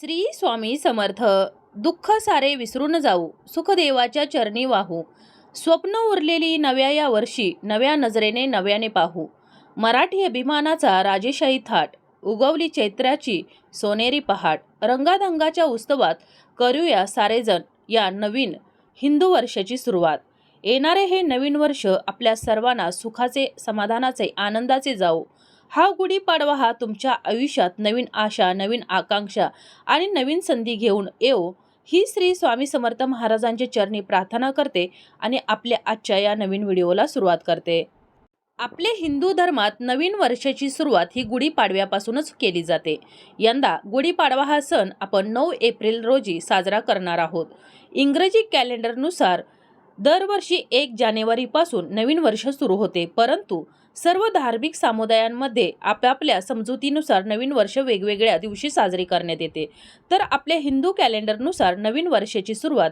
श्री स्वामी समर्थ दुःख सारे विसरून जाऊ सुखदेवाच्या चरणी वाहू. स्वप्न उरलेली नव्या या वर्षी नव्या नजरेने नव्याने पाहू. मराठी अभिमानाचा राजेशाही थाट उगवली चैत्राची सोनेरी पहाट. रंगाधंगाच्या उत्सवात करूया सारेजण या नवीन हिंदू वर्षाची सुरुवात. येणारे हे नवीन वर्ष आपल्या सर्वांना सुखाचे समाधानाचे आनंदाचे जाऊ. हा गुढीपाडवा हा तुमच्या आयुष्यात नवीन आशा नवीन आकांक्षा आणि नवीन संधी घेऊन येऊ ही श्री स्वामी समर्थ महाराजांच्या चरणी प्रार्थना करते आणि आपल्या आजच्या या नवीन व्हिडिओला सुरुवात करते. आपले हिंदू धर्मात नवीन वर्षाची सुरुवात ही गुढीपाडव्यापासूनच केली जाते. यंदा गुढीपाडवा हा सण आपण नऊ एप्रिल रोजी साजरा करणार आहोत. इंग्रजी कॅलेंडरनुसार दरवर्षी एक जानेवारीपासून नवीन वर्ष सुरू होते परंतु सर्व धार्मिक समुदायांमध्ये आपापल्या समजुतीनुसार नवीन वर्ष वेगवेगळ्या दिवशी साजरी करण्यात येते. तर आपल्या हिंदू कॅलेंडरनुसार नवीन वर्षाची सुरुवात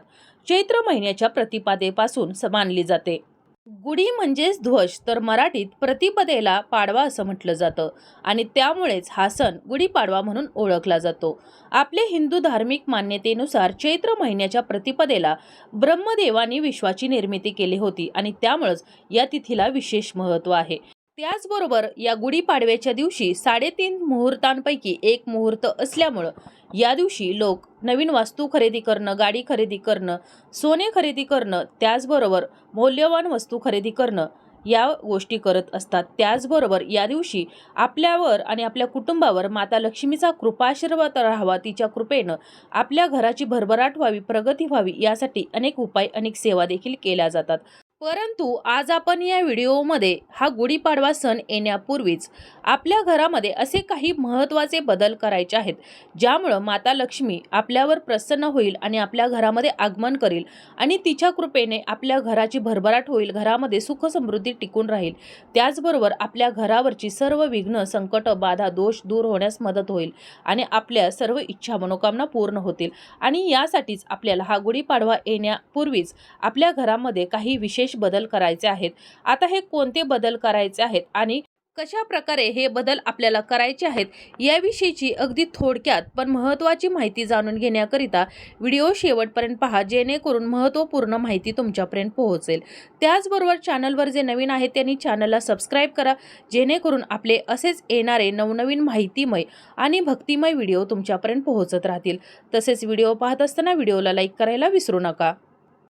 चैत्र महिन्याच्या प्रतिपादेपासून स- मानली जाते. गुढी म्हणजेच ध्वज तर मराठीत प्रतिपदेला पाडवा असं म्हटलं जातं आणि त्यामुळेच हा सण गुढीपाडवा म्हणून ओळखला जातो. आपले हिंदू धार्मिक मान्यतेनुसार चैत्र महिन्याच्या प्रतिपदेला ब्रह्मदेवानी विश्वाची निर्मिती केली होती आणि त्यामुळेच या तिथीला विशेष महत्त्व आहे. त्याचबरोबर या गुढीपाडव्याच्या दिवशी साडेतीन मुहूर्तांपैकी एक मुहूर्त असल्यामुळं या दिवशी लोक नवीन वास्तू खरेदी करणं गाडी खरेदी करणं सोने खरेदी करणं त्याचबरोबर मौल्यवान वस्तू खरेदी करणं या गोष्टी करत असतात. त्याचबरोबर या दिवशी आपल्यावर आणि आपल्या कुटुंबावर माता लक्ष्मीचा कृपाशीर्वाद राहावा तिच्या कृपेनं आपल्या घराची भरभराट व्हावी प्रगती व्हावी यासाठी अनेक उपाय अनेक सेवा देखील केल्या जातात. परंतु आज आपण या व्हिडिओमध्ये हा गुढीपाडवा सण येण्यापूर्वीच आपल्या घरामध्ये असे काही महत्त्वाचे बदल करायचे आहेत ज्यामुळं माता लक्ष्मी आपल्यावर प्रसन्न होईल आणि आपल्या घरामध्ये आगमन करेल आणि तिच्या कृपेने आपल्या घराची भरभराट होईल घरामध्ये सुख समृद्धी टिकून राहील. त्याचबरोबर आपल्या घरावरची सर्व विघ्न संकट बाधा दोष दूर होण्यास मदत होईल आणि आपल्या सर्व इच्छा मनोकामना पूर्ण होतील. आणि यासाठीच आपल्याला हा गुढीपाडवा येण्यापूर्वीच आपल्या घरामध्ये काही विशेष बदल करायचे आहेत. आता हे कोणते बदल करायचे आहेत आणि कशा प्रकारे हे बदल आपल्याला करायचे आहेत याविषयीची अगदी थोडक्यात पण महत्त्वाची माहिती जाणून घेण्याकरिता व्हिडिओ शेवटपर्यंत पहा जेणेकरून महत्त्वपूर्ण माहिती तुमच्यापर्यंत पोहोचेल. त्याचबरोबर चॅनलवर जे नवीन आहेत त्यांनी चॅनलला सबस्क्राईब करा जेणेकरून आपले असेच येणारे नवनवीन माहितीमय आणि भक्तिमय व्हिडिओ तुमच्यापर्यंत पोहोचत राहतील. तसेच व्हिडिओ पाहत असताना व्हिडिओला लाईक करायला विसरू नका.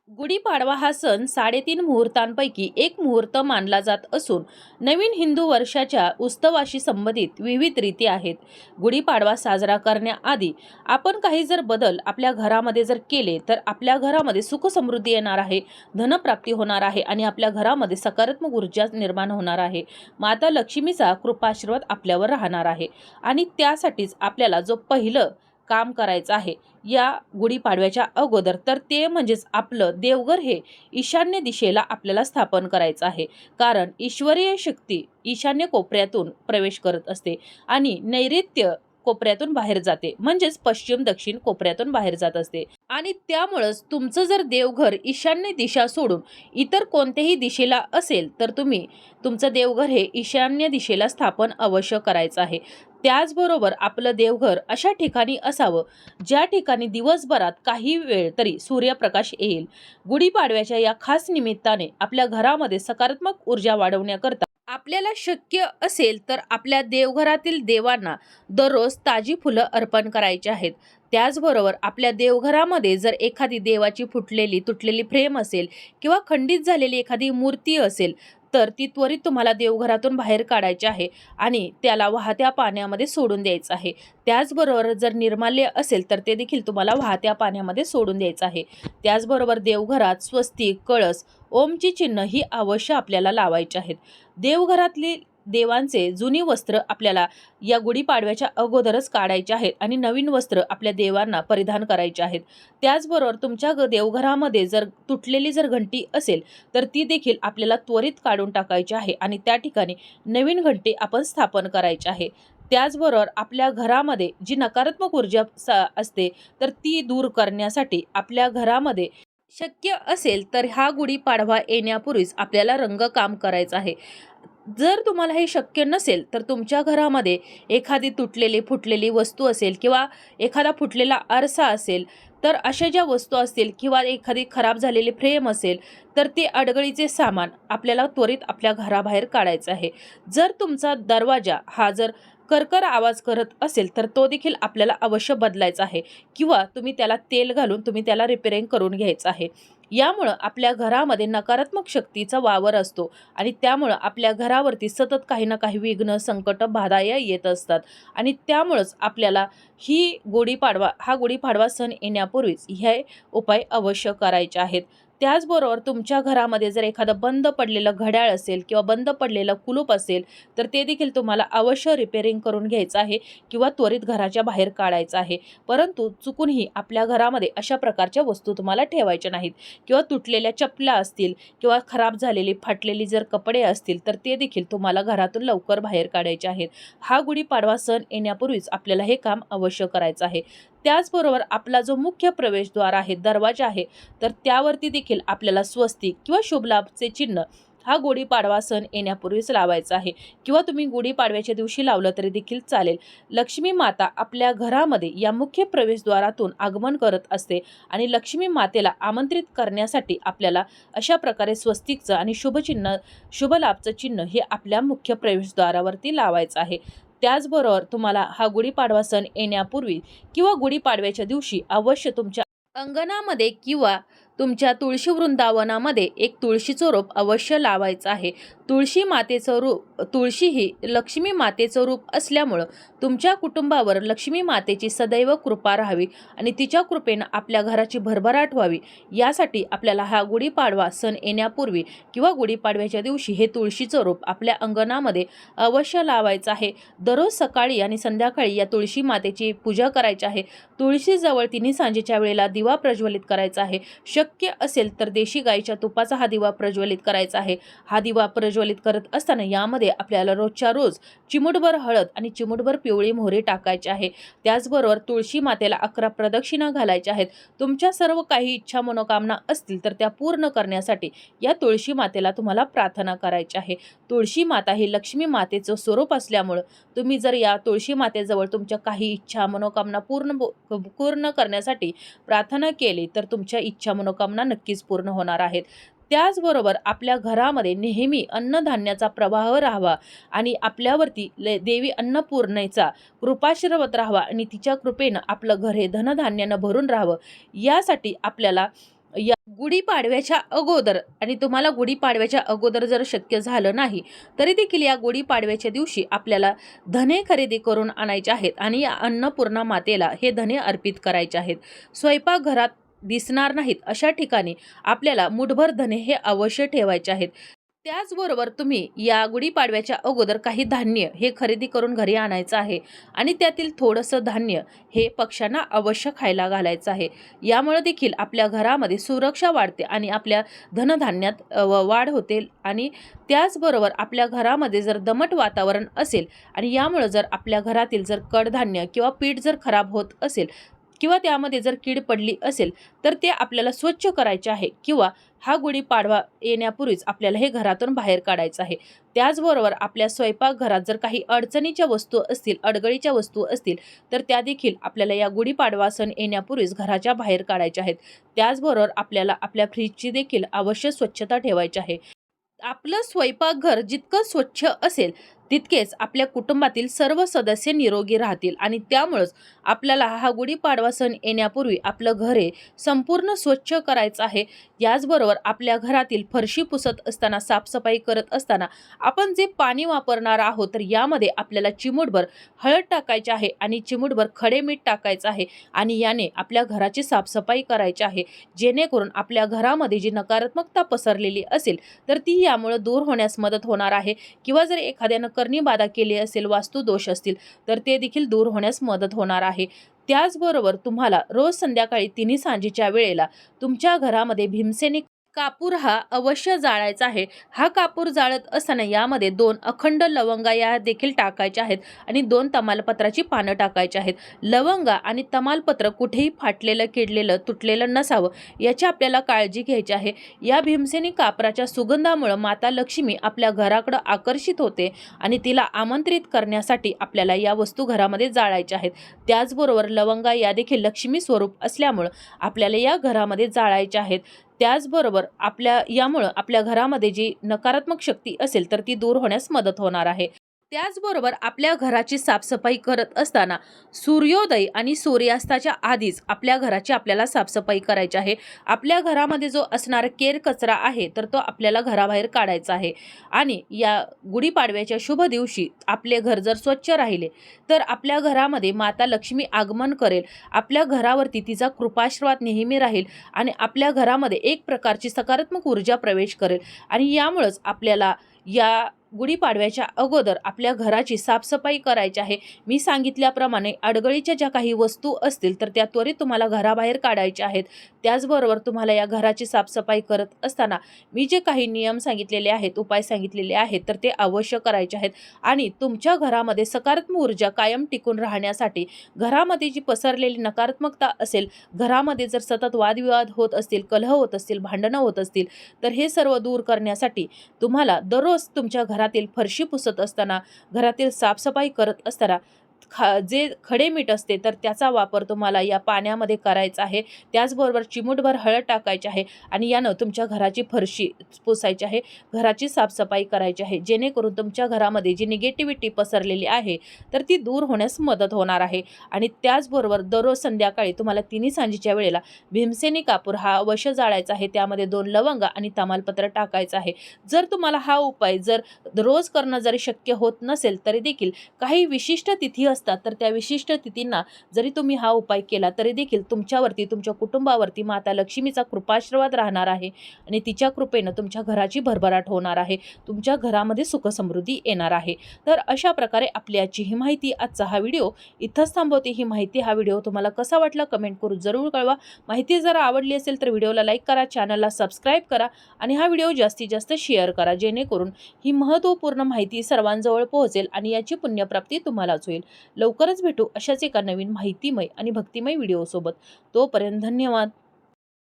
गुढीपाडवा हा सण साडेतीन मुहूर्तांपैकी एक मुहूर्त मानला जात असून नवीन हिंदू वर्षाच्या उत्सवाशी संबंधित विविध रीती आहेत. गुढीपाडवा साजरा करण्याआधी आपण काही जर बदल आपल्या घरामध्ये जर केले तर आपल्या घरामध्ये सुखसमृद्धी येणार आहे धनप्राप्ती होणार आहे आणि आपल्या घरामध्ये सकारात्मक ऊर्जा निर्माण होणार आहे. माता लक्ष्मीचा कृपाशीर्वाद आपल्यावर राहणार आहे आणि त्यासाठीच आपल्याला जो पहिलं काम करायचं आहे. या गुढीपाडव्याच्या अगोदर तर ते म्हणजेच आपलं देवघर हे ईशान्य दिशेला आपल्याला स्थापन करायचं आहे. कारण ईश्वरीय शक्ती ईशान्य कोपऱ्यातून प्रवेश करत असते आणि नैऋत्य कोपऱ्यातून बाहेर जाते. म्हणजेच पश्चिम दक्षिण कोपऱ्यातून बाहेर जात असते. आणि त्यामुळंच तुमचं जर देवघर ईशान्य दिशा सोडून इतर कोणत्याही दिशेला असेल तर तुम्ही तुमचं देवघर हे ईशान्य दिशेला स्थापन अवश्य करायचं आहे. त्याचबरोबर आपलं देवघर अशा ठिकाणी असावं ज्या ठिकाणी दिवसभरात काही वेळ तरी सूर्यप्रकाश येईल. गुढीपाडव्याच्या या खास निमित्ताने आपल्या घरामध्ये सकारात्मक ऊर्जा वाढवण्याकरता आपल्याला शक्य असेल तर आपल्या देवघरातील देवांना दररोज ताजी फुलं अर्पण करायची आहेत. त्याचबरोबर आपल्या देवघरामध्ये जर एखादी देवाची फुटलेली तुटलेली फ्रेम असेल किंवा खंडित झालेली एखादी मूर्ती असेल तर ती त्वरित तुम्हाला देवघरातून बाहेर काढायची आहे आणि त्याला वाहत्या पाण्यामध्ये सोडून द्यायचं आहे. त्याचबरोबर जर निर्माल्य असेल तर ते देखील तुम्हाला वाहत्या पाण्यामध्ये सोडून द्यायचं आहे. त्याचबरोबर देवघरात स्वस्तिक कळस ओमची चिन्ह ही अवश्य आपल्याला लावायची आहेत. देवघरातली देवांचे जुनी वस्त्र आपल्याला या गुढीपाडव्याच्या अगोदरच काढायचे आहेत आणि नवीन वस्त्र आपल्या देवांना परिधान करायचे आहेत. त्याचबरोबर तुमच्या ग देवघरामध्ये जर तुटलेली जर घंटी असेल तर ती देखील आपल्याला त्वरित काढून टाकायची आहे आणि त्या ठिकाणी नवीन घंटी आपण स्थापन करायची आहे. त्याचबरोबर आपल्या घरामध्ये जी नकारात्मक ऊर्जा सा असते तर ती दूर करण्यासाठी आपल्या घरामध्ये शक्य असेल तर हा गुढीपाडवा येण्यापूर्वीच आपल्याला रंगकाम करायचं आहे. जर तुम्हाला हे शक्य नसेल तर तुमच्या घरामध्ये एखादी तुटलेली फुटलेली वस्तू असेल किंवा एखादा फुटलेला आरसा असेल तर अशा ज्या वस्तू असतील किंवा एखादी खराब झालेली फ्रेम असेल तर ते अडगळीचे सामान आपल्याला त्वरित आपल्या घराबाहेर काढायचं आहे. जर तुमचा दरवाजा हा जर करकर आवाज करत असेल तर तो देखील आपल्याला अवश्य बदलायचा आहे. किंवा तुम्ही त्याला तेल घालून तुम्ही त्याला रिपेअरिंग करून घ्यायचं आहे. यामुळं आपल्या घरामध्ये नकारात्मक शक्तीचा वावर असतो आणि त्यामुळं आपल्या घरावरती सतत काही ना काही विघ्न संकट बाधाया येत असतात. आणि त्यामुळंच आपल्याला ही गुढीपाडवा हा गुढीपाडवा सण येण्यापूर्वीच हे उपाय अवश्य करायचे आहेत. त्याचबरोबर तुमच्या घरामध्ये जर एखादं बंद पडलेलं घड्याळ असेल किंवा बंद पडलेलं कुलूप असेल तर ते देखील तुम्हाला अवश्य रिपेरिंग करून घ्यायचं आहे किंवा त्वरित घराच्या बाहेर काढायचं आहे. परंतु चुकूनही आपल्या घरामध्ये अशा प्रकारच्या वस्तू तुम्हाला ठेवायच्या नाहीत किंवा तुटलेल्या चपला असतील किंवा खराब झालेली फाटलेली जर कपडे असतील तर ते देखील तुम्हाला घरातून लवकर बाहेर काढायचे आहेत. हा गुढीपाडवा सण येण्यापूर्वीच आपल्याला हे काम अवश्य करायचं आहे. त्याचबरोबर आपला जो मुख्य प्रवेशद्वार आहे दरवाजा आहे तर त्यावरती देखील आपल्याला स्वस्तिक किंवा शुभलाभचे चिन्ह हा गुढीपाडवा सण येण्यापूर्वीच लावायचा आहे. किंवा तुम्ही गुढीपाडव्याच्या दिवशी लावलं तरी देखील चालेल. लक्ष्मी माता आपल्या घरामध्ये या मुख्य प्रवेशद्वारातून आगमन करत असते आणि लक्ष्मी मातेला आमंत्रित करण्यासाठी आपल्याला अशा प्रकारे स्वस्तिकचं आणि शुभचिन्ह शुभलाभचं चिन्ह हे आपल्या मुख्य प्रवेशद्वारावरती लावायचं आहे. त्याचबरोबर तुम्हाला हा गुढीपाडवा सण येण्यापूर्वी किंवा गुढीपाडव्याच्या दिवशी अवश्य तुमच्या अंगणामध्ये किंवा तुमच्या तुळशी वृंदावनामध्ये एक तुळशीचं रोप अवश्य लावायचं आहे. तुळशी मातेचं रूप तुळशी ही लक्ष्मी मातेचं रूप असल्यामुळं तुमच्या कुटुंबावर लक्ष्मी मातेची सदैव कृपा राहावी आणि तिच्या कृपेनं आपल्या घराची भरभराट व्हावी. यासाठी आपल्याला हा गुढीपाडवा सण येण्यापूर्वी किंवा गुढीपाडव्याच्या दिवशी हे तुळशीचं रोप आपल्या अंगणामध्ये अवश्य लावायचं आहे. दररोज सकाळी आणि संध्याकाळी या तुळशी मातेची पूजा करायची आहे. तुळशीजवळ तिन्ही सांजेच्या वेळेला दिवा प्रज्वलित करायचा आहे. शक शक्य असेल तर देशी गाईच्या तुपाचा हा दिवा प्रज्वलित करायचा आहे. हा दिवा प्रज्वलित करत असताना यामध्ये आपल्याला रोजच्या रोज चिमुटभर हळद आणि चिमुटभर पिवळी मोहरी टाकायची आहे. त्याचबरोबर तुळशी मातेला अकरा प्रदक्षिणा घालायच्या आहेत. तुमच्या सर्व काही इच्छा मनोकामना असतील तर त्या पूर्ण करण्यासाठी या तुळशी मातेला तुम्हाला प्रार्थना करायची आहे. तुळशी माता ही लक्ष्मी मातेचं स्वरूप असल्यामुळं तुम्ही जर या तुळशी मातेजवळ तुमच्या काही इच्छा मनोकामना पूर्ण पूर्ण करण्यासाठी प्रार्थना केली तर तुमच्या इच्छा मनोकामना नक्कीच पूर्ण होणार आहेत. त्याचबरोबर आपल्या घरामध्ये नेहमी अन्नधान्याचा प्रवाह राहावा आणि आपल्यावरती ले देवी अन्नपूर्णेचा कृपाशीर्वत राहावा आणि तिच्या कृपेनं आपलं घर हे धनधान्यानं भरून राहावं. यासाठी आपल्याला या गुढीपाडव्याच्या अगोदर आणि तुम्हाला गुढीपाडव्याच्या अगोदर जर शक्य झालं नाही तरी देखील या गुढीपाडव्याच्या दिवशी आपल्याला धने खरेदी करून आणायचे आहेत आणि या अन्नपूर्णा मातेला हे धने अर्पित करायचे आहेत. स्वयंपाकघरात दिसणार नाहीत. अशा ठिकाणी आपल्याला मुठभर धने हे अवश्य ठेवायचे आहेत. त्याचबरोबर तुम्ही या गुढीपाडव्याच्या अगोदर काही धान्य हे खरेदी करून घरी आणायचं आहे आणि त्यातील थोडंसं धान्य हे पक्ष्यांना अवश्य खायला घालायचं आहे. यामुळे देखील आपल्या घरामध्ये सुरक्षा वाढते आणि आपल्या धनधान्यात व- वाढ होते आणि त्याचबरोबर आपल्या घरामध्ये जर दमट वातावरण असेल आणि यामुळं जर आपल्या घरातील जर कडधान्य किंवा पीठ जर खराब होत असेल किंवा त्यामध्ये जर कीड पडली असेल तर ते आपल्याला स्वच्छ करायचे आहे किंवा हा गुढीपाडवा येण्यापूर्वीच आपल्याला हे घरातून बाहेर काढायचं आहे. त्याचबरोबर आपल्या स्वयंपाकघरात जर काही अडचणीच्या वस्तू असतील अडगळीच्या वस्तू असतील तर त्या देखील आपल्याला या गुढीपाडवा सण येण्यापूर्वीच घराच्या बाहेर काढायच्या आहेत. त्याचबरोबर आपल्याला आपल्या फ्रीजची देखील अवश्य स्वच्छता ठेवायची आहे. आपलं स्वयंपाकघर जितकं स्वच्छ असेल तितकेच आपल्या कुटुंबातील सर्व सदस्य निरोगी राहतील आणि त्यामुळंच आपल्याला हा गुढीपाडवा सण येण्यापूर्वी आपलं घर हे संपूर्ण स्वच्छ करायचं आहे. याचबरोबर आपल्या घरातील फरशी पुसत असताना साफसफाई करत असताना आपण जे पाणी वापरणार आहोत तर यामध्ये आपल्याला चिमूटभर हळद टाकायची आहे आणि चिमूटभर खडे मीठ टाकायचं आहे आणि याने आपल्या घराची साफसफाई करायची आहे. जेणेकरून आपल्या घरामध्ये जी नकारात्मकता पसरलेली असेल तर ती यामुळं दूर होण्यास मदत होणार आहे. किंवा जर एखाद्यानं करणी बाधा केली असेल वास्तुदोष असतील तर ते देखील दूर होण्यास मदत होणार आहे. त्याचबरोबर तुम्हाला रोज संध्याकाळी तिन्ही सांजेच्या वेळेला तुमच्या घरामध्ये भीमसेनी कापूर हा अवश्य जाळायचा आहे. हा कापूर जाळत असताना यामध्ये दोन अखंड लवंगा या देखील टाकायच्या आहेत आणि दोन तमालपत्राची पानं टाकायची आहेत. लवंगा आणि तमालपत्र कुठेही फाटलेलं किडलेलं तुटलेलं नसावं याची आपल्याला काळजी घ्यायची आहे. या भीमसेनी कापराच्या सुगंधामुळं माता लक्ष्मी आपल्या घराकडं आकर्षित होते आणि तिला आमंत्रित करण्यासाठी आपल्याला या वस्तू घरामध्ये जाळायच्या आहेत. त्याचबरोबर लवंगा या देखील लक्ष्मी स्वरूप असल्यामुळं आपल्याला या घरामध्ये जाळायच्या आहेत. त्याचबरोबर आपल्या यामुळं आपल्या घरामध्ये जी नकारात्मक शक्ती असेल तर ती दूर होण्यास मदत होणार आहे. त्याचबरोबर आपल्या घराची साफसफाई करत असताना सूर्योदय आणि सूर्यास्ताच्या आधीच आपल्या घराची आपल्याला साफसफाई करायची आहे. आपल्या घरामध्ये जो असणारा केर कचरा आहे तर तो आपल्याला घराबाहेर काढायचा आहे. आणि या गुढीपाडव्याच्या शुभ दिवशी आपले घर जर स्वच्छ राहिले तर आपल्या घरामध्ये माता लक्ष्मी आगमन करेल. आपल्या घरावरती तिचा कृपाश्रवाद नेहमी राहील आणि आपल्या घरामध्ये एक प्रकारची सकारात्मक ऊर्जा प्रवेश करेल. आणि यामुळंच आपल्याला या गुढीपाडव्याच्या अगोदर आपल्या घराची साफसफाई करायची आहे. मी सांगितल्याप्रमाणे अडगळीच्या ज्या काही वस्तू असतील तर त्या त्वरित तुम्हाला घराबाहेर काढायच्या आहेत. त्याचबरोबर तुम्हाला या घराची साफसफाई करत असताना मी जे काही नियम सांगितलेले आहेत उपाय सांगितलेले आहेत तर ते अवश्य करायचे आहेत. आणि तुमच्या घरामध्ये सकारात्मक ऊर्जा कायम टिकून राहण्यासाठी घरामध्ये जी पसरलेली नकारात्मकता असेल घरामध्ये जर सतत वादविवाद होत असतील कलह होत असतील भांडणं होत असतील तर हे सर्व दूर करण्यासाठी तुम्हाला दररोज तुमच्या घरातील फरशी पुसत असताना घरातील साफसफाई करत असताना खा जे खडे मीठ असते तर त्याचा वापर तुम्हाला या पाण्यामध्ये करायचा आहे. त्याचबरोबर चिमूटभर हळद टाकायची आहे आणि यानं तुमच्या घराची फरशी पुसायची आहे. घराची साफसफाई करायची आहे. जेणेकरून तुमच्या घरामध्ये जी निगेटिव्हिटी पसरलेली आहे तर ती दूर होण्यास मदत होणार आहे. आणि त्याचबरोबर दररोज संध्याकाळी तुम्हाला तिन्ही सांजेच्या वेळेला भीमसेनी कापूर हा अवश्य जाळायचा आहे. त्यामध्ये दोन लवंग आणि तमालपत्र टाकायचं आहे. जर तुम्हाला हा उपाय जर रोज करणं जरी शक्य होत नसेल तरी देखील काही विशिष्ट तिथी असतात तर त्या विशिष्ट तिथींना जरी तुम्ही हा उपाय केला तरी देखील तुमच्यावरती तुमच्या कुटुंबावरती माता लक्ष्मीचा कृपाशीर्वाद राहणार आहे आणि तिच्या कृपेनं तुमच्या घराची भरभराट होणार आहे तुमच्या घरामध्ये सुखसमृद्धी येणार आहे. तर अशा प्रकारे आपली आजची ही माहिती आजचा हा व्हिडिओ इथंच थांबवते. ही माहिती हा व्हिडिओ तुम्हाला कसा वाटला कमेंट करून जरूर कळवा. माहिती जर आवडली असेल तर व्हिडिओला लाईक करा चॅनलला सबस्क्राईब करा आणि हा व्हिडिओ जास्तीत जास्त शेअर करा जेणेकरून ही महत्त्वपूर्ण माहिती सर्वांजवळ पोहोचेल आणि याची पुण्यप्राप्ती तुम्हालाच होईल. लवकरच भेटू अशाच एका नवीन माहितीमय आणि भक्तिमय व्हिडिओसोबत. तोपर्यंत धन्यवाद.